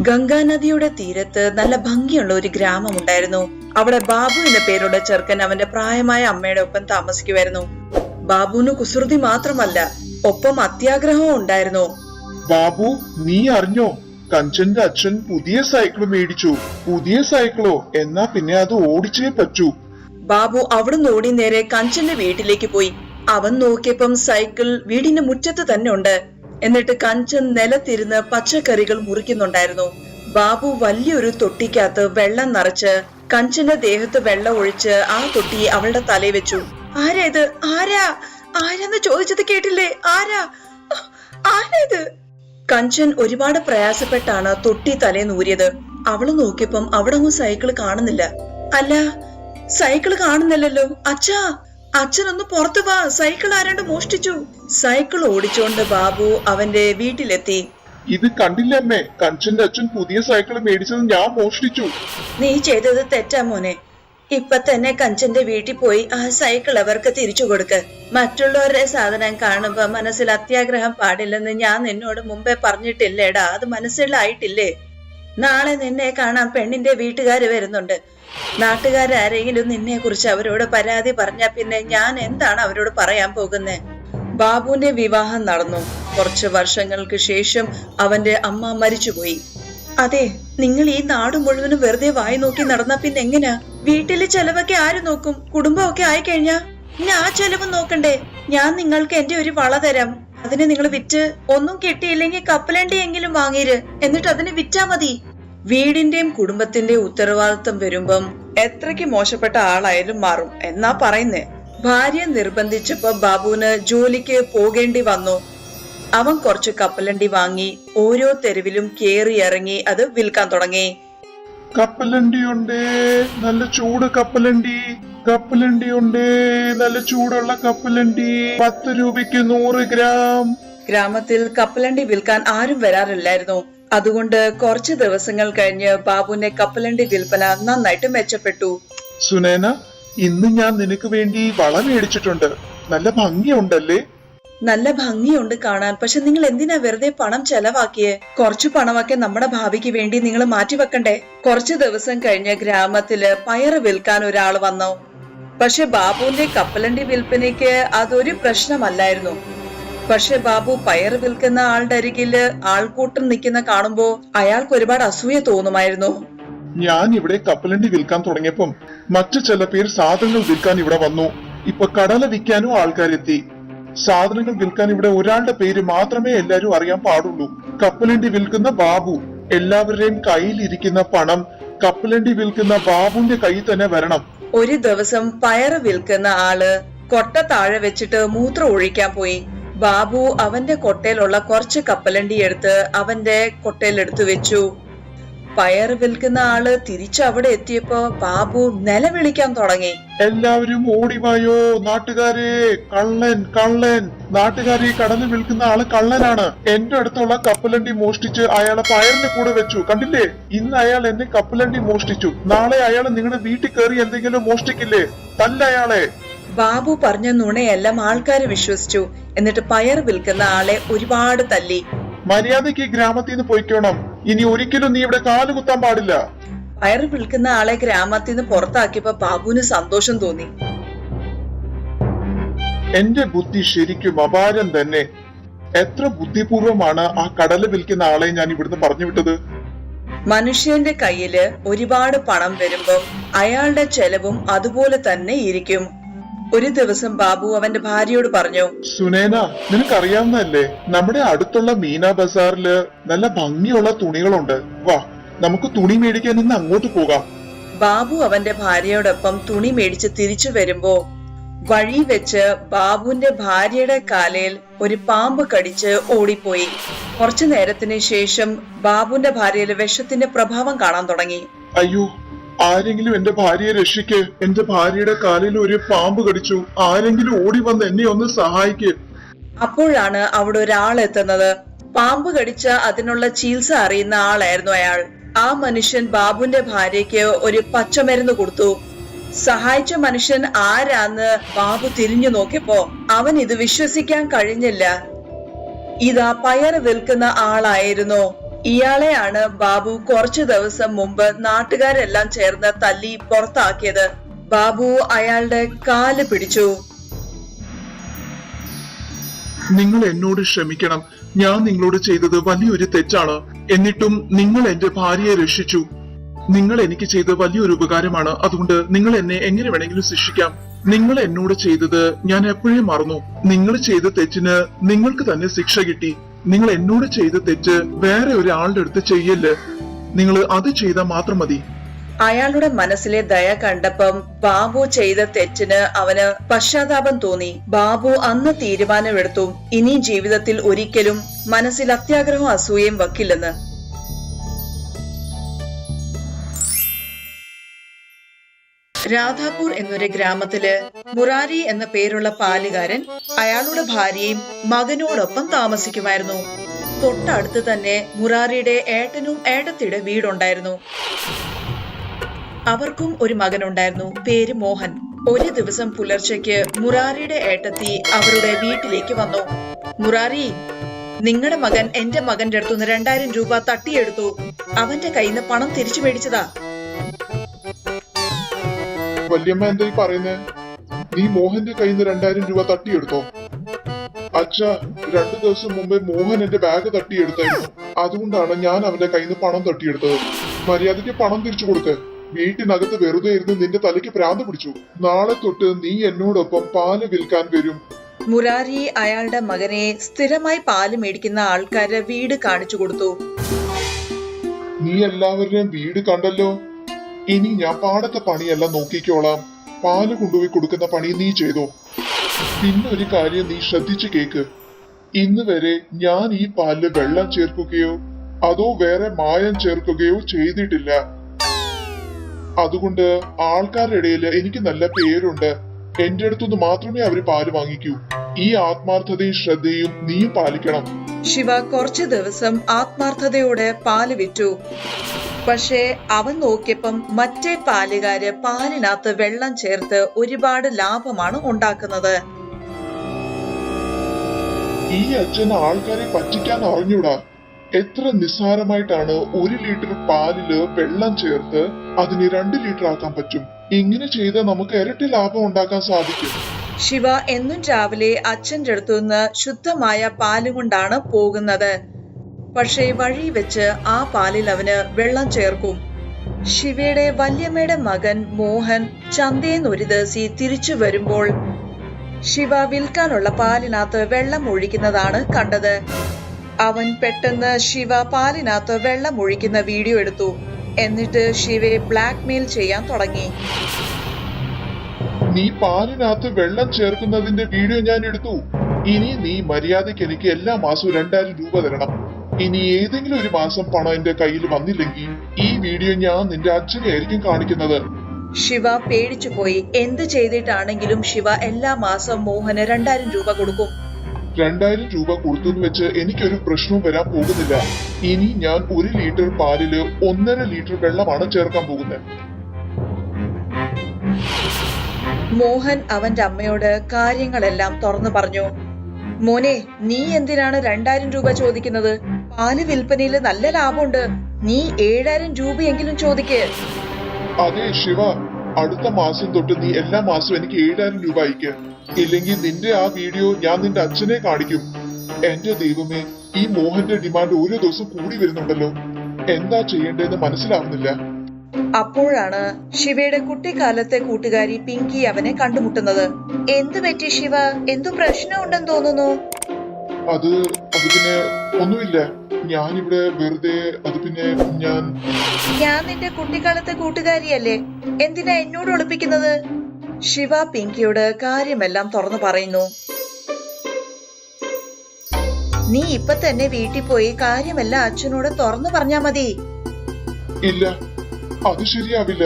ഗംഗാനദിയുടെ തീരത്ത് നല്ല ഭംഗിയുള്ള ഒരു ഗ്രാമം ഉണ്ടായിരുന്നു. അവിടെ ബാബു എന്ന പേരുള്ള ചെറുക്കൻ അവന്റെ പ്രായമായ അമ്മയുടെ ഒപ്പം താമസിക്കുമായിരുന്നു. ബാബുവിന് കുസൃതി മാത്രമല്ല ഒപ്പം അത്യാഗ്രഹവും ഉണ്ടായിരുന്നു. ബാബു നീ അറിഞ്ഞോ? കഞ്ചന്റെ അച്ഛൻ പുതിയ സൈക്കിൾ മേടിച്ചു. പുതിയ സൈക്കിളോ? എന്നാ പിന്നെ അത് ഓടിച്ചേ പറ്റൂ. ബാബു അവിടുന്ന് ഓടി നേരെ കഞ്ചന്റെ വീട്ടിലേക്ക് പോയി. അവൻ നോക്കിയപ്പം സൈക്കിൾ വീടിന്റെ മുറ്റത്ത് തന്നെ ഉണ്ട്. എന്നിട്ട് കഞ്ചൻ നിലത്തിരുന്ന് പച്ചക്കറികൾ മുറിക്കുന്നുണ്ടായിരുന്നു. ബാബു വലിയൊരു തൊട്ടിക്കകത്ത് വെള്ളം നിറച്ച് കഞ്ചന്റെ ദേഹത്ത് വെള്ളം ഒഴിച്ച് ആ തൊട്ടി അവളുടെ തലയിൽ വെച്ചു. ആരാ ഇത്? ആരാ? ആരാന്ന് ചോദിച്ചത് കേട്ടില്ലേ? ആരാ? ആരാ ഇത്? കഞ്ചൻ ഒരുപാട് പ്രയാസപ്പെട്ടാണ് തൊട്ടി തലേ നൂരിയത് അവൾ നോക്കിയപ്പം അവിടെ ഒന്നും സൈക്കിൾ കാണുന്നില്ല. അല്ല സൈക്കിൾ കാണുന്നില്ലല്ലോ. അച്ഛാ അച്ഛനൊന്ന് പുറത്തു വാ. സൈക്കിൾ ആരാണ്ട് മോഷ്ടിച്ചു. സൈക്കിൾ ഓടിച്ചോണ്ട് ബാബു അവന്റെ വീട്ടിലെത്തി. ഇത് കണ്ടില്ലേ അമ്മേ. കഞ്ചന്റെ അച്ഛൻ പുതിയ സൈക്കിൾ മേടിച്ചത് ഞാൻ മോഷ്ടിച്ചു. നീ ചെയ്തത് തെറ്റാ മോനെ. ഇപ്പൊ തന്നെ കഞ്ചന്റെ വീട്ടിൽ പോയി ആ സൈക്കിൾ അവർക്ക് തിരിച്ചു കൊടുക്ക്. മറ്റുള്ളവരുടെ സാധനം കാണുമ്പോ മനസ്സിൽ അത്യാഗ്രഹം പാടില്ലെന്ന് ഞാൻ നിന്നോട് മുമ്പേ പറഞ്ഞിട്ടില്ലേടാ. അത് മനസ്സിലായിട്ടില്ലേ? നാളെ നിന്നെ കാണാൻ പെണ്ണിന്റെ വീട്ടുകാർ വരുന്നുണ്ട്. നാട്ടുകാരാരെങ്കിലും നിന്നെ കുറിച്ച് അവരോട് പരാതി പറഞ്ഞ പിന്നെ ഞാൻ എന്താണ് അവരോട് പറയാൻ പോകുന്നത് ബാബുവിന്റെ വിവാഹം നടന്നു. കുറച്ച് വർഷങ്ങൾക്ക് ശേഷം അവന്റെ അമ്മ മരിച്ചുപോയി. അതെ നിങ്ങൾ ഈ നാട് മുഴുവനും വെറുതെ വായി നോക്കി നടന്നാ പിന്നെ എങ്ങനെയാ വീട്ടിലെ ചെലവൊക്കെ ആര് നോക്കും? കുടുംബമൊക്കെ ആയിക്കഴിഞ്ഞാ? ഞാൻ ആ ചെലവ് നോക്കണ്ടേ? ഞാൻ നിങ്ങൾക്ക് എന്റെ ഒരു വള തരാം. അതിനെ നിങ്ങൾ വിറ്റ് ഒന്നും കിട്ടിയില്ലെങ്കിൽ കപ്പലണ്ടിയെങ്കിലും വാങ്ങിര്. എന്നിട്ട് അതിനെ വിറ്റാ മതി. വീടിന്റെയും കുടുംബത്തിന്റെയും ഉത്തരവാദിത്വം വരുമ്പം എത്രയ്ക്ക് മോശപ്പെട്ട ആളായാലും മാറും. എന്നാ പറയുന്നേ? ഭാര്യ നിർബന്ധിച്ചപ്പോ ബാബുവിന് ജോലിക്ക് പോകേണ്ടി വന്നു. അവൻ കുറച്ച് കപ്പലണ്ടി വാങ്ങി ഓരോ തെരുവിലും കേറി ഇറങ്ങി അത് വിൽക്കാൻ തുടങ്ങി. കപ്പലണ്ടി നല്ല ചൂട് കപ്പലണ്ടി. കപ്പലണ്ടി ഉണ്ട് നല്ല ചൂടുള്ള കപ്പലണ്ടി. പത്ത് രൂപയ്ക്ക് നൂറ് ഗ്രാം. ഗ്രാമത്തിൽ കപ്പലണ്ടി വിൽക്കാൻ ആരും വരാറില്ലായിരുന്നു. അതുകൊണ്ട് കുറച്ച് ദിവസങ്ങൾ കഴിഞ്ഞ് ബാബുവിന്റെ കപ്പലണ്ടി വിൽപ്പന നന്നായിട്ട് മെച്ചപ്പെട്ടു. സുനേന ഇന്ന് ഞാൻ നിനക്ക് വേണ്ടി വളം മേടിച്ചിട്ടുണ്ട്. നല്ല ഭംഗിയുണ്ടല്ലേ? നല്ല ഭംഗിയുണ്ട് കാണാൻ. പക്ഷെ നിങ്ങൾ എന്തിനാ വെറുതെ പണം ചെലവാക്കിയേ? കുറച്ചു പണമൊക്കെ നമ്മുടെ ഭാവിക്ക് വേണ്ടി നിങ്ങൾ മാറ്റിവെക്കണ്ടേ? കുറച്ചു ദിവസം കഴിഞ്ഞ് ഗ്രാമത്തിൽ പയറ് വിൽക്കാൻ ഒരാൾ വന്നു. പക്ഷെ ബാബുവിന്റെ കപ്പലണ്ടി വിൽപ്പനയ്ക്ക് അതൊരു പ്രശ്നമല്ലായിരുന്നു. പക്ഷെ ബാബു പയർ വിൽക്കുന്ന ആളുടെ അരികിൽ ആൾക്കൂട്ടം നിൽക്കുന്ന കാണുമ്പോ അയാൾക്ക് ഒരുപാട് അസൂയ തോന്നുമായിരുന്നു. ഞാൻ ഇവിടെ കപ്പലണ്ടി വിൽക്കാൻ തുടങ്ങിയപ്പം മറ്റു ചില പേർ സാധനങ്ങൾ വിൽക്കാൻ ഇവിടെ വന്നു. ഇപ്പൊ കടല വിൽക്കാനും ആൾക്കാരെത്തി. സാധനങ്ങൾ വിൽക്കാൻ ഇവിടെ ഒരാളുടെ പേര് മാത്രമേ എല്ലാരും അറിയാൻ പാടുള്ളൂ. കപ്പലണ്ടി വിൽക്കുന്ന ബാബു എല്ലാവരുടെയും കയ്യിലിരിക്കുന്ന പണം കപ്പലണ്ടി വിൽക്കുന്ന ബാബുവിന്റെ കയ്യിൽ തന്നെ വരണം. ഒരു ദിവസം പയറ് വിൽക്കുന്ന ആൾ കൊട്ട താഴെ വെച്ചിട്ട് മൂത്രം ഒഴിക്കാൻ പോയി. ബാബു അവന്റെ കൊട്ടയിലുള്ള കുറച്ച് കപ്പലണ്ടി എടുത്ത് അവന്റെ കൊട്ടയിൽ എടുത്തു വെച്ചു. പയറ് വിൽക്കുന്ന ആൾ തിരിച്ചവിടെ എത്തിയപ്പോ ബാബു നിലവിളിക്കാൻ തുടങ്ങി. എല്ലാവരും ഓടിവായോ നാട്ടുകാരെ കള്ളൻ കള്ളൻ. നാട്ടുകാരെ കടന്നു വിൽക്കുന്ന ആൾ കള്ളനാണ്. എന്റെ അടുത്തുള്ള കപ്പലണ്ടി മോഷ്ടിച്ച് അയാളെ പയറിന്റെ കൂടെ വെച്ചു. കണ്ടില്ലേ? ഇന്ന് അയാൾ എന്നെ കപ്പലണ്ടി മോഷ്ടിച്ചു. നാളെ അയാൾ നിങ്ങളുടെ വീട്ടിൽ കയറി എന്തെങ്കിലും മോഷ്ടിക്കില്ലേ? തല്ല അയാളെ. ബാബു പറഞ്ഞ നുണയെല്ലാം ആൾക്കാര് വിശ്വസിച്ചു. എന്നിട്ട് പയർ വിൽക്കുന്ന ആളെ ഒരുപാട് തല്ലി. മര്യാദയ്ക്ക് ഈ ഗ്രാമത്തിൽ നിന്ന് പോയിക്കോണം. ഇനി ഒരിക്കലും നീ ഇവിടെ കാൽ കുത്താൻ പാടില്ല. പയർ വിളിക്കുന്ന ആളെ ഗ്രാമത്തിൽ നിന്ന് പുറത്താക്കിയപ്പോ ബാബുവിന് സന്തോഷം തോന്നി. എന്റെ ബുദ്ധി ശരിക്കും അപാരം തന്നെ. എത്ര ബുദ്ധിപൂർവമാണ് ആ കടൽ വിൽക്കുന്ന ആളെ ഞാൻ ഇവിടുന്ന് പറഞ്ഞു വിട്ടത്? മനുഷ്യന്റെ കയ്യിൽ ഒരുപാട് പണം വരുമ്പം അയാളുടെ ചെലവും അതുപോലെ തന്നെ ഇരിക്കും. ഒരു ദിവസം ബാബു അവന്റെ ഭാര്യയോട് പറഞ്ഞു സുനേന നിനക്കറിയാവുന്നല്ലേ നമ്മുടെ അടുത്തുള്ള മീന ബസാറിൽ നല്ല ഭംഗിയുള്ള തുണികളുണ്ട്. വാ നമുക്ക് തുണി മേടിക്കാൻ ഇന്ന് അങ്ങോട്ട് പോകാം. ബാബു അവന്റെ ഭാര്യയോടൊപ്പം തുണി മേടിച്ച് തിരിച്ചു വരുമ്പോ വഴി വെച്ച് ബാബുവിന്റെ ഭാര്യയുടെ കാലയിൽ ഒരു പാമ്പ് കടിച്ച് ഓടിപ്പോയി. കുറച്ചു നേരത്തിന് ശേഷം ബാബുവിന്റെ ഭാര്യയിൽ വിഷത്തിന്റെ പ്രഭാവം കാണാൻ തുടങ്ങി. അയ്യോ ആരെങ്കിലും എന്റെ ഭാര്യയെ രക്ഷിക്ക്. എന്റെ ഭാര്യയുടെ കാലിൽ ഒരു പാമ്പ് കടിച്ചു. ആരെങ്കിലും ഓടി വന്ന് എന്നെ ഒന്ന് സഹായിക്ക്. അപ്പോഴാണ് അവിടെ ഒരാൾ എത്തുന്നത്. പാമ്പ് കടിച്ച അതിനുള്ള ചികിത്സ അറിയുന്ന ആളായിരുന്നു അയാൾ. ആ മനുഷ്യൻ ബാബുവിന്റെ ഭാര്യയ്ക്ക് ഒരു പച്ചമരുന്ന് കൊടുത്തു. സഹായിച്ച മനുഷ്യൻ ആരാന്ന് ബാബു തിരിഞ്ഞു നോക്കിയപ്പോ അവൻ ഇത് വിശ്വസിക്കാൻ കഴിഞ്ഞില്ല. ഇതാ പയർ വിൽക്കുന്ന ആളായിരുന്നു. ഇയാളെയാണ് ബാബു കുറച്ചു ദിവസം മുമ്പ് നാട്ടുകാരെല്ലാം ചേർന്ന് തല്ലി പുറത്താക്കിയത്. ബാബു അയാളുടെ കാൽ പിടിച്ചു. നിങ്ങൾ എന്നോട് ക്ഷമിക്കണം. ഞാൻ നിങ്ങളോട് ചെയ്തത് വലിയൊരു തെറ്റാണ്. എന്നിട്ടും നിങ്ങൾ എന്റെ ഭാര്യയെ രക്ഷിച്ചു. നിങ്ങൾ എനിക്ക് ചെയ്ത വലിയൊരു ഉപകാരമാണ്. അതുകൊണ്ട് നിങ്ങൾ എന്നെ എങ്ങനെ വേണമെങ്കിലും ശിക്ഷിക്കാം. നിങ്ങൾ എന്നോട് ചെയ്തത് ഞാൻ എപ്പോഴേ മറന്നു. നിങ്ങൾ ചെയ്ത തെറ്റിന് നിങ്ങൾക്ക് തന്നെ ശിക്ഷ കിട്ടി. നിങ്ങൾ എന്നോട് ചെയ്ത തെറ്റ് വേറെ ഒരാളുടെ അടുത്ത് ചെയ്യല്ലേ? നിങ്ങൾ അത് ചെയ്താൽ മാത്രം മതി. അയാളുടെ മനസ്സിലെ ദയ കണ്ടപ്പം ബാബു ചെയ്ത തെറ്റിന് അവന് പശ്ചാത്താപം തോന്നി. ബാബു അന്ന് തീരുമാനമെടുത്തു. ഇനി ജീവിതത്തിൽ ഒരിക്കലും മനസ്സിൽ അത്യാഗ്രഹവും അസൂയയും വക്കില്ലെന്ന്. രാധാപൂർ എന്നൊരു ഗ്രാമത്തിൽ മുറാരി എന്ന പേരുള്ള പാലുകാരൻ അയാളുടെ ഭാര്യയും മകനോടൊപ്പം താമസിക്കുമായിരുന്നു. തൊട്ടടുത്ത് തന്നെ മുറാരിയുടെ ഏട്ടനും ഏട്ടത്തിയുടെ വീടുണ്ടായിരുന്നു. അവർക്കും ഒരു മകനുണ്ടായിരുന്നു പേര് മോഹൻ. ഒരു ദിവസം പുലർച്ചയ്ക്ക് മുറാരിയുടെ ഏട്ടത്തി അവരുടെ വീട്ടിലേക്ക് വന്നു. മുറാരി നിങ്ങളുടെ മകൻ എന്റെ മകന്റെ അടുത്തുനിന്ന് രണ്ടായിരം രൂപ തട്ടിയെടുത്തു. അവന്റെ കയ്യിൽ നിന്ന് പണം തിരിച്ചു മേടിച്ചതാ. വല്യമ്മ എന്താ ഈ പറയുന്നേ? നീ മോഹന്റെ കയ്യിൽ നിന്ന് രണ്ടായിരം രൂപ തട്ടിയെടുത്തോ? അച്ഛ രണ്ടു ദിവസം മുമ്പേ മോഹൻ എന്റെ ബാഗ് തട്ടിയെടുത്തായിരുന്നു. അതുകൊണ്ടാണ് ഞാൻ അവന്റെ കയ്യിൽ നിന്ന് പണം തട്ടിയെടുത്തത്. മര്യാദയ്ക്ക് പണം തിരിച്ചു കൊടുക്ക്. വീട്ടിനകത്ത് വെറുതെ ഇരുന്ന് നിന്റെ തലയ്ക്ക് പ്രാന്ത് പിടിച്ചു. നാളെ തൊട്ട് നീ എന്നോടൊപ്പം പാൽ വിൽക്കാൻ വരും. മുരാരി അയാളുടെ മകനെ സ്ഥിരമായി പാൽ മേടിക്കുന്ന ആൾക്കാരെ വീട് കാണിച്ചു കൊടുത്തു. നീ എല്ലാവരുടെയും വീട് കണ്ടല്ലോ? ഇനി ഞാൻ പാടത്തെ പണിയെല്ലാം നോക്കിക്കോളാം. പാൽ കൊണ്ടുപോയി കൊടുക്കുന്ന പണി നീ ചെയ്തോ? പിന്നെ ഒരു കാര്യം നീ ശ്രദ്ധിച്ചു കേക്ക്. ഇന്ന് വരെ ഞാൻ ഈ പാലിൽ വെള്ളം ചേർക്കുകയോ അതോ വേറെ മായം ചേർക്കുകയോ ചെയ്തിട്ടില്ല. അതുകൊണ്ട് ആൾക്കാരുടെ ഇടയിൽ എനിക്ക് നല്ല പേരുണ്ട്. എന്റെ അടുത്തുനിന്ന് മാത്രമേ അവർ പാൽ വാങ്ങിക്കൂ. ഈ ആത്മാർത്ഥതയും ശ്രദ്ധയും നീയും പാലിക്കണം. ശിവ കുറച്ചു ദിവസം ആത്മാർത്ഥതയോടെ പാൽ വിറ്റു. പക്ഷേ അവൻ നോക്കിയപ്പം മറ്റേ പാലുകാര് പാലിനകത്ത് വെള്ളം ചേർത്ത് ഒരുപാട് ലാഭമാണ് ഉണ്ടാക്കുന്നത്. ഈ അച്ഛൻ ആൾക്കാരെ പറ്റിക്കാൻ അറിഞ്ഞൂടാ. എത്ര നിസ്സാരമായിട്ടാണ് ഒരു ലിറ്റർ പാലിൽ വെള്ളം ചേർത്ത് അതിനെ രണ്ട് ലിറ്റർ ആക്കാൻ പറ്റും. ഇങ്ങനെ ചെയ്താൽ നമുക്ക് ഇരട്ടി ലാഭം ഉണ്ടാക്കാൻ സാധിക്കും. ശിവ എന്നും രാവിലെ അച്ഛന്റെ അടുത്തുനിന്ന് ശുദ്ധമായ പാലും കൊണ്ടാണ് പോകുന്നത്. പക്ഷേ വഴി വെച്ച് ആ പാലിൽ അവന് വെള്ളം ചേർക്കും. ശിവയുടെ വല്യമ്മയുടെ മകൻ മോഹൻ ചന്തേന്നൊരു ദിവസി തിരിച്ചു വരുമ്പോൾ ശിവ വിൽക്കാനുള്ള പാലിനകത്ത് വെള്ളം ഒഴിക്കുന്നതാണ് കണ്ടത്. അവൻ പെട്ടെന്ന് ശിവ പാലിനകത്ത് വെള്ളം ഒഴിക്കുന്ന വീഡിയോ എടുത്തു. എന്നിട്ട് ശിവയെ ബ്ലാക്ക് മെയിൽ ചെയ്യാൻ തുടങ്ങി. നീ പാലിനകത്ത് വെള്ളം ചേർക്കുന്നതിന്റെ വീഡിയോ ഞാൻ എടുത്തു. ഇനി നീ മര്യാദയ്ക്ക് എനിക്ക് എല്ലാ മാസവും രണ്ടായിരം രൂപ തരണം. ഇനി ഏതെങ്കിലും ഒരു മാസം പണം എന്റെ കയ്യിൽ വന്നില്ലെങ്കിൽ ഈ വീഡിയോ ഞാൻ നിന്റെ അച്ഛനെ ആയിരിക്കും കാണിക്കുന്നത്. ശിവ പേടിച്ചു പോയി. എന്ത് ചെയ്തിട്ടാണെങ്കിലും ശിവ എല്ലാ മാസം മോഹന് രണ്ടായിരം രൂപ കൊടുക്കും. രണ്ടായിരം രൂപ കൊടുത്തെന്ന് വെച്ച് എനിക്കൊരു പ്രശ്നവും വരാൻ പോകുന്നില്ല. ഇനി ഞാൻ ഒരു ലിറ്റർ പാലിൽ ഒന്നര ലിറ്റർ വെള്ളമാണ് ചേർക്കാൻ പോകുന്നത്. മോഹൻ അവന്റെ അമ്മയോട് കാര്യങ്ങളെല്ലാം തുറന്നു പറഞ്ഞു. മോനെ നീ എന്തിനാണ് രണ്ടായിരം രൂപ ചോദിക്കുന്നത്? പാൽ വിൽപ്പനയിൽ നല്ല ലാഭമുണ്ട്. നീ ഏഴായിരം രൂപയെങ്കിലും ചോദിക്ക്. അതെ ശിവ. അടുത്ത മാസം തൊട്ട് നീ എല്ലാ മാസവും എനിക്ക് ഏഴായിരം രൂപ അയക്ക്. ഇല്ലെങ്കിൽ നിന്റെ ആ വീഡിയോ ഞാൻ നിന്റെ അച്ഛനെ കാണിക്കും. എന്റെ ദൈവമേ ഈ മോഹന്റെ ഡിമാൻഡ് ഓരോ ദിവസം കൂടി വരുന്നുണ്ടല്ലോ. എന്താ ചെയ്യേണ്ടതെന്ന് മനസ്സിലാവുന്നില്ല. അപ്പോഴാണ് ശിവയുടെ കുട്ടിക്കാലത്തെ കൂട്ടുകാരി പിങ്കി അവനെ കണ്ടുമുട്ടുന്നത്. എന്തു പറ്റി ശിവ? എന്തു പ്രശ്നമുണ്ടെന്ന് തോന്നുന്നു. അത് അത് പിന്നെ ഒന്നുമില്ല. ഞാനിവിടെ വെറുതെ അത് പിന്നെ ഞാൻ ഞാൻ നിന്റെ കുട്ടിക്കാലത്തെ കൂട്ടുകാരിയല്ലേ? എന്തിനാ എന്നോട് ഒളിപ്പിക്കുന്നത്? ശിവ പിങ്കിയോട് കാര്യമെല്ലാം തുറന്നു പറയുന്നു. നീ ഇപ്പൊ തന്നെ വീട്ടിൽ പോയി കാര്യമെല്ലാം അച്ഛനോട് തുറന്നു പറഞ്ഞാ മതി. ഇല്ല അത് ശരിയാവില്ല.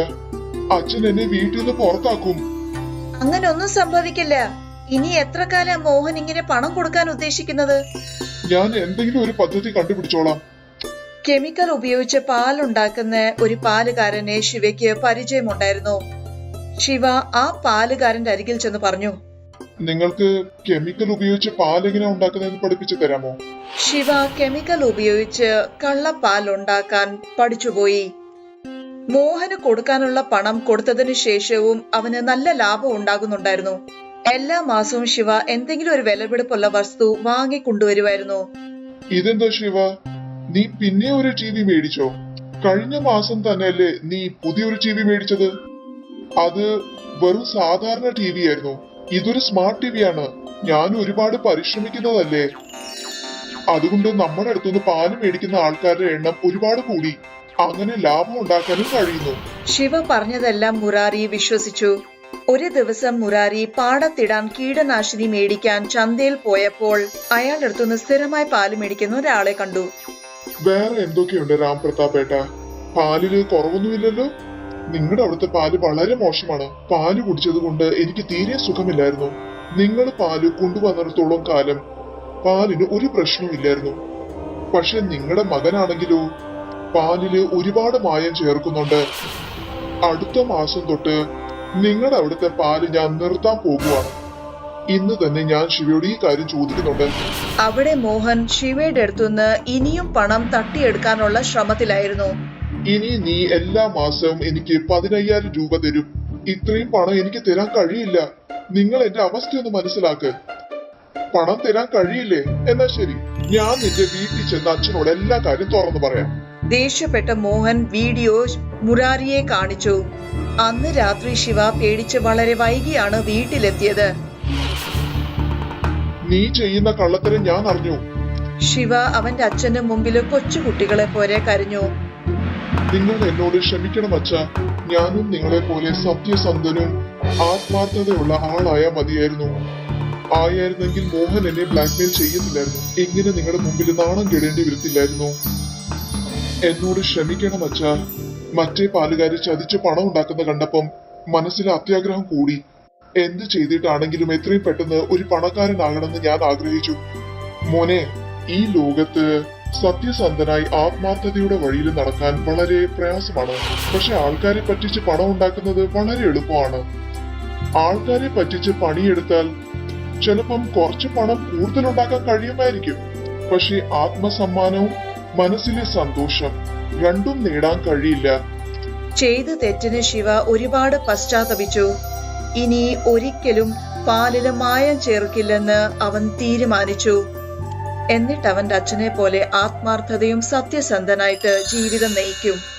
അച്ഛൻ എന്നെ വീട്ടിൽ നിന്ന് പുറത്താക്കും. അങ്ങനൊന്നും സംഭവിക്കില്ല. ഇനി എത്ര കാലം മോഹൻ ഇങ്ങനെ പണം കൊടുക്കാൻ ഉദ്ദേശിക്കുന്നത്? ഞാൻ എന്തെങ്കിലും ഒരു പദ്ധതി കണ്ടുപിടിച്ചോളാം. കെമിക്കൽ ഉപയോഗിച്ച് പാലുണ്ടാക്കുന്ന ഒരു പാലുകാരനെ ശിവയ്ക്ക് പരിചയമുണ്ടായിരുന്നു. ശിവ ആ പാലുകാരന്റെ അരികിൽ ചെന്ന് പറഞ്ഞു നിങ്ങൾക്ക് കെമിക്കൽ ഉപയോഗിച്ച് പാലെങ്ങനെ ഉണ്ടാക്കുന്നതെന്ന് പഠിപ്പിച്ചു തരാമോ? ശിവ കെമിക്കൽ ഉപയോഗിച്ച് കള്ളപ്പാൽ ഉണ്ടാക്കാൻ പഠിച്ചുപോയി. മോഹന് കൊടുക്കാനുള്ള പണം കൊടുത്തതിനു ശേഷവും അവന് നല്ല ലാഭം ഉണ്ടാകുന്നുണ്ടായിരുന്നു. എല്ലാ മാസവും ശിവ എന്തെങ്കിലും ഒരു വിലപിടിപ്പുള്ള വസ്തു വാങ്ങി കൊണ്ടുവരുമായിരുന്നു. ഇതെന്താ ശിവ? നീ പിന്നെ ഒരു ടി വി മേടിച്ചോ? കഴിഞ്ഞ മാസം തന്നെയല്ലേ നീ പുതിയൊരു ടി വി മേടിച്ചത്? അത് വെറും സാധാരണ ടി വി ആയിരുന്നു ഇതൊരു സ്മാർട്ട് ടി വി ആണ് ഞാൻ ഒരുപാട് പരിശ്രമിക്കുന്നതല്ലേ? അതുകൊണ്ട് നമ്മുടെ അടുത്തുനിന്ന് പാൽ മേടിക്കുന്ന ആൾക്കാരുടെ എണ്ണം ഒരുപാട് കൂടി. അങ്ങനെ ലാഭം ഉണ്ടാക്കാനും കഴിയുന്നു. ശിവ പറഞ്ഞതെല്ലാം മുരാരി വിശ്വസിച്ചു. ഒരു ദിവസം മുരാരി പാടത്തിടാൻ കീടനാശിനി മേടിക്കാൻ ചന്തയിൽ പോയപ്പോൾ അയാളുടെ അടുത്തുനിന്ന് സ്ഥിരമായി പാൽ മേടിക്കുന്ന ഒരാളെ കണ്ടു. വേറെ എന്തൊക്കെയുണ്ട് രാം പ്രതാപേട്ട പാലിൽ കുറവൊന്നുമില്ലല്ലോ? നിങ്ങളുടെ അവിടുത്തെ പാൽ വളരെ മോശമാണ്. പാൽ കുടിച്ചത് കൊണ്ട് എനിക്ക് തീരെ സുഖമില്ലായിരുന്നു. നിങ്ങൾ പാൽ കൊണ്ടുവന്നിടത്തോളം കാലം പാലിന് ഒരു പ്രശ്നവുമില്ലായിരുന്നു. പക്ഷെ നിങ്ങളുടെ മകനാണെങ്കിലോ? പാലിൽ ഒരുപാട് മായം ചേർക്കുന്നുണ്ട്. അടുത്ത മാസം തൊട്ട് നിങ്ങളുടെ അവിടുത്തെ പാൽ ഞാൻ നിർത്താൻ പോകുവാണ്. ഇന്ന് തന്നെ ഞാൻ ശിവയോട് ഈ കാര്യം ചോദിക്കുന്നുണ്ട്. അവിടെ മോഹൻ ശിവയുടെ അടുത്തുനിന്ന് ഇനിയും പണം തട്ടിയെടുക്കാനുള്ള ശ്രമത്തിലായിരുന്നു. ഇനി നീ എല്ലാ മാസവും എനിക്ക് പതിനയ്യായിരം രൂപ തരും. ഇത്രയും പണം എനിക്ക് തരാൻ കഴിയില്ല. നിങ്ങൾ എന്റെ അവസ്ഥ ഒന്ന് മനസ്സിലാക്ക്. പണം തരാൻ കഴിയില്ലേ? എന്നാ ശരി. ഞാൻ നിന്റെ വീട്ടിൽ ചെന്ന് അച്ഛനോട് എല്ലാ കാര്യം തുറന്നു പറയാം. ദേഷ്യപ്പെട്ട മോഹൻ വീഡിയോ മുരാരിയെ കാണിച്ചു. അന്ന് രാത്രി ശിവ പേടിച്ച് വളരെ വൈകിയാണ് വീട്ടിലെത്തിയത്. നീ ചെയ്യുന്ന കള്ളത്തരം ഞാൻ അറിഞ്ഞു. ശിവ അവന്റെ അച്ഛന്റെ മുമ്പിൽ കൊച്ചുകുട്ടികളെ പോലെ കരഞ്ഞു. നിങ്ങൾ എന്നോട് ക്ഷമിക്കണം അച്ഛ. ഞാനും നിങ്ങളെ പോലെ സത്യസന്ധനും ആത്മാർത്ഥതയുള്ള ആളായ മതിയായിരുന്നു. ആയായിരുന്നെങ്കിൽ മോഹൻ എന്നെ ബ്ലാക്ക്മെയിൽ ചെയ്യുന്നില്ലായിരുന്നു. എങ്ങനെ നിങ്ങളുടെ മുമ്പിൽ നാണം കെടേണ്ടി വരത്തില്ലായിരുന്നു. എന്നോട് ക്ഷമിക്കണം അച്ഛ. മറ്റേ പാലുകാരി ചതിച്ച് പണം ഉണ്ടാക്കുന്ന കണ്ടപ്പം മനസ്സിൽ അത്യാഗ്രഹം കൂടി. എന്ത് ചെയ്തിട്ടാണെങ്കിലും എത്രയും പെട്ടെന്ന് ഒരു പണക്കാരനാകണമെന്ന് ഞാൻ ആഗ്രഹിച്ചു. മോനെ ഈ ലോകത്ത് സത്യസന്ധനായി ആത്മാർത്ഥതയുടെ വഴിയിൽ നടക്കാൻ വളരെ പ്രയാസമാണ്. പക്ഷെ ആൾക്കാരെ പറ്റിച്ച് പണം ഉണ്ടാക്കുന്നത് വളരെ എളുപ്പമാണ്. ആൾക്കാരെ പറ്റിച്ച് പണിയെടുത്താൽ ചിലപ്പം കുറച്ച് പണം കൂടുതൽ ഉണ്ടാക്കാൻ കഴിയുമായിരിക്കും. പക്ഷെ ആത്മസമ്മാനവും മനസ്സിലെ സന്തോഷം രണ്ടും നേടാൻ കഴിയില്ല. ചെയ്ത തെറ്റിന് ശിവ ഒരുപാട് പശ്ചാത്തപിച്ചു. ഇനി ഒരിക്കലും പാലിൽ മായം ചേർക്കില്ലെന്ന് അവൻ തീരുമാനിച്ചു. എന്നിട്ട് അവന്റെ അച്ഛനെ പോലെ ആത്മാർത്ഥതയും സത്യസന്ധനായിട്ട് ജീവിതം നയിക്കും.